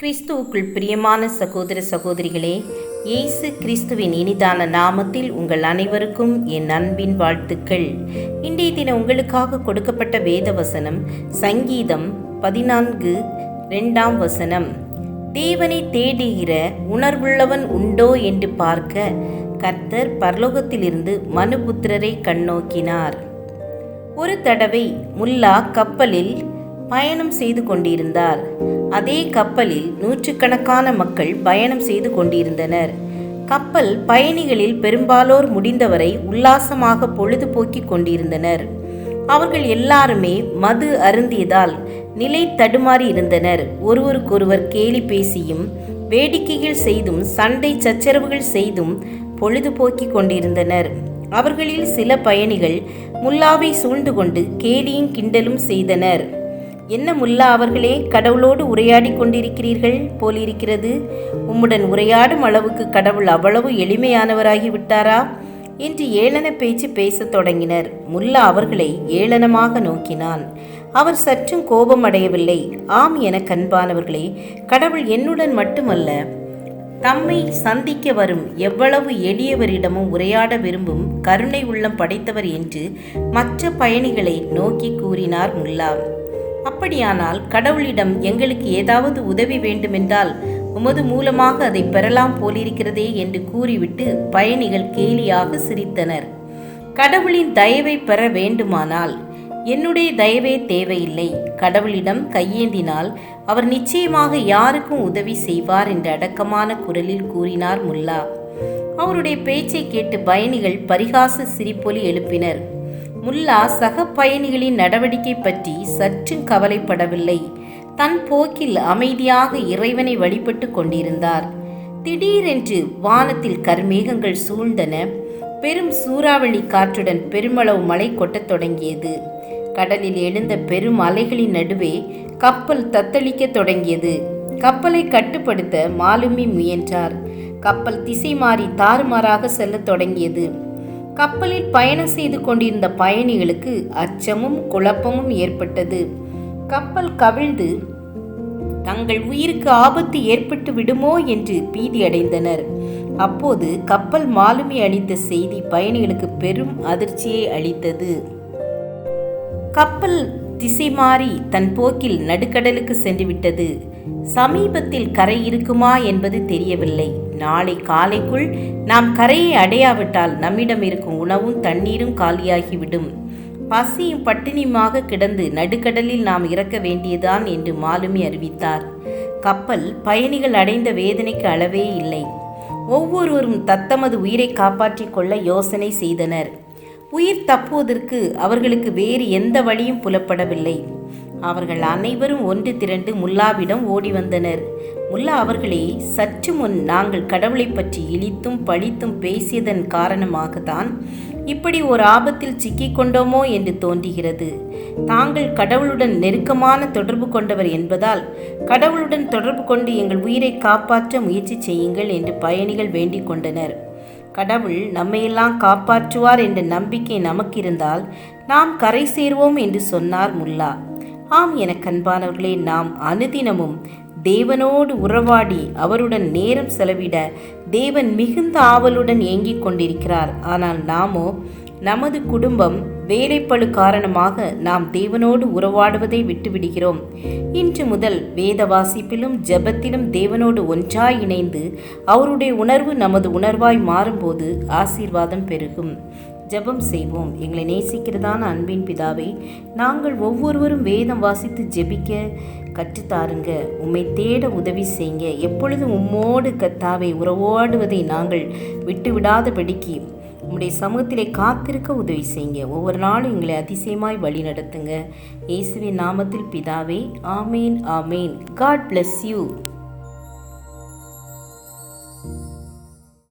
கிறிஸ்துவுக்குள் பிரியமான சகோதர சகோதரிகளே இயேசு கிறிஸ்துவின் இனிதான நாமத்தில் உங்கள் அனைவருக்கும் என் அன்பின் வாழ்த்துக்கள். இன்றைய தினம் உங்களுக்காக கொடுக்கப்பட்ட வேத வசனம் சங்கீதம் பதினான்கு ரெண்டாம் வசனம். தேவனை தேடுகிற உணர்வுள்ளவன் உண்டோ என்று பார்க்க கர்த்தர் பரலோகத்திலிருந்து மனுபுத்திரரை கண்ணோக்கினார். ஒரு தடவை முல்லா கப்பலில் பயணம் செய்து கொண்டிருந்தார். அதே கப்பலில் நூற்றுக்கணக்கான மக்கள் பயணம் செய்து கொண்டிருந்தனர். கப்பல் பயணிகளில் பெரும்பாலோர் முடிந்தவரை உல்லாசமாக பொழுதுபோக்கிக் கொண்டிருந்தனர். அவர்கள் எல்லாருமே மது அருந்தியதால் நிலை தடுமாறி இருந்தனர். ஒருவருக்கொருவர் கேலி பேசியும் வேடிக்கைகள் செய்தும் சண்டை சச்சரவுகள் செய்தும் பொழுதுபோக்கிக் கொண்டிருந்தனர். அவர்களில் சில பயணிகள் முல்லாவை சூழ்ந்து கொண்டு கேலியும் கிண்டலும் செய்தனர். என்ன முல்லா அவர்களே கடவுளோடு உரையாடி கொண்டிருக்கிறீர்கள் போலிருக்கிறது. உம்முடன் உரையாடும் அளவுக்கு கடவுள் அவ்வளவு எளிமையானவராகி விட்டாரா? என்று ஏளன பேச்சு பேசத் தொடங்கினர். முல்லா அவர்களை ஏளனமாக நோக்கினான். அவர் சற்றும் கோபம் அடையவில்லை. ஆம் என கண்பானவர்களே கடவுள் என்னுடன் மட்டுமல்ல தம்மை சந்திக்க வரும் எவ்வளவு எளியவரிடமும் உரையாட விரும்பும் கருணை உள்ளம் படைத்தவர் என்று மற்ற பயணிகளை நோக்கி கூறினார் முல்லா. அப்படியானால் கடவுளிடம் எங்களுக்கு ஏதாவது உதவி வேண்டுமென்றால் உமது மூலமாக அதை பெறலாம் போலிருக்கிறதே என்று கூறிவிட்டு பயணிகள் கேலியாக சிரித்தனர். கடவுளின் தயவை பெற வேண்டுமானால் என்னுடைய தயவே தேவையில்லை. கடவுளிடம் கையேந்தினால் அவர் நிச்சயமாக யாருக்கும் உதவி செய்வார் என்ற அடக்கமான குரலில் கூறினார் முல்லா. அவருடைய பேச்சை கேட்டு பயணிகள் பரிகாச சிரிப்பொலி எழுப்பினர். முல்லா சக பயணிகளின் நடவடிக்கை பற்றி சற்றும் கவலைப்படவில்லை. தன் போக்கில் அமைதியாக இறைவனை வழிபட்டு கொண்டிருந்தார். திடீரென்று வானத்தில் கர்மேகங்கள் சூழ்ந்தன. பெரும் சூறாவளி காற்றுடன் பெருமளவு மழை கொட்டத் தொடங்கியது. கடலில் எழுந்த பெரும் அலைகளின் நடுவே கப்பல் தத்தளிக்க தொடங்கியது. கப்பலை கட்டுப்படுத்த மாலுமி முயன்றார். கப்பல் திசை மாறி தாறுமாறாக செல்லத் தொடங்கியது. கப்பலில் பயணம் செய்து கொண்டிருந்த பயணிகளுக்கு அச்சமும் குழப்பமும் ஏற்பட்டது. கப்பல் கவிழ்ந்து தங்கள் உயிருக்கு ஆபத்து ஏற்பட்டு விடுமோ? என்று பீதியடைந்தனர். அப்போது கப்பல் மாலுமி அளித்த செய்தி பயணிகளுக்கு பெரும் அதிர்ச்சியை அளித்தது. கப்பல் திசை மாறி தன் போக்கில் நடுக்கடலுக்கு சென்றுவிட்டது. சமீபத்தில் கரை இருக்குமா என்பது தெரியவில்லை. நாளை காலைக்குள் நாம் கரையை அடையாவிட்டால் நம்மிடம் இருக்கும் உணவும் தண்ணீரும் காலியாகிவிடும். பசியும் பட்டினியுமாக கிடந்து நடுக்கடலில் நாம் இறக்க வேண்டியதான் என்று மாலுமி அறிவித்தார். கப்பல் பயணிகள் அடைந்த வேதனைக்கு அளவே இல்லை. ஒவ்வொருவரும் தத்தமது உயிரை காப்பாற்றிக் கொள்ள யோசனை செய்தனர். உயிர் தப்புவதற்கு அவர்களுக்கு வேறு எந்த வழியும் புலப்படவில்லை. அவர்கள் அனைவரும் ஒன்று திரண்டு முல்லாவிடம் ஓடி வந்தனர். முல்லா அவர்களே சற்று முன் நாங்கள் கடவுளை பற்றி இழித்தும் பழித்தும் பேசியதன் காரணமாகத்தான் இப்படி ஒரு ஆபத்தில் சிக்கிக் கொண்டோமோ என்று தோன்றுகிறது. தாங்கள் கடவுளுடன் நெருக்கமான தொடர்பு கொண்டவர் என்பதால் கடவுளுடன் தொடர்பு கொண்டு எங்கள் உயிரை காப்பாற்ற முயற்சி செய்யுங்கள் என்று பயணிகள் வேண்டிக் கொண்டனர். கடவுள் நம்மையெல்லாம் காப்பாற்றுவார் என்ற நம்பிக்கை நமக்கு இருந்தால் நாம் கரை சேர்வோம் என்று சொன்னார் முல்லா. ஆம் என கண்பானவர்களே நாம் அனுதினமும் தேவனோடு உறவாடி அவருடன் நேரம் செலவிட தேவன் மிகுந்த ஆவலுடன் ஏங்கிக் கொண்டிருக்கிறார். ஆனால் நாமோ நமது குடும்பம் வேலைப்பழு காரணமாக நாம் தேவனோடு உறவாடுவதை விட்டுவிடுகிறோம். இன்று முதல் வேத வாசிப்பிலும் ஜெபத்திலும் தேவனோடு ஒன்றாய் இணைந்து அவருடைய உணர்வு நமது உணர்வாய் மாறும்போது ஆசீர்வாதம் பெருகும். ஜெபம் செய்வோம். எங்களை நேசிக்கிறதான அன்பின் பிதாவை நாங்கள் ஒவ்வொருவரும் வேதம் வாசித்து ஜெபிக்க கற்றுத்தாருங்க. உம்மை தேட உதவி செய்யுங்க. எப்பொழுதும் உம்மோடு கத்தாவை உறவாடுவதை நாங்கள் விட்டுவிடாதபடிக்கு உம்முடைய சமூகத்திலே காத்திருக்க உதவி செய்யுங்க. ஒவ்வொரு நாளும் எங்களை அதிசயமாய் வழி நடத்துங்க. இயேசுவின் நாமத்தில் பிதாவே ஆமேன் ஆமேன். God bless you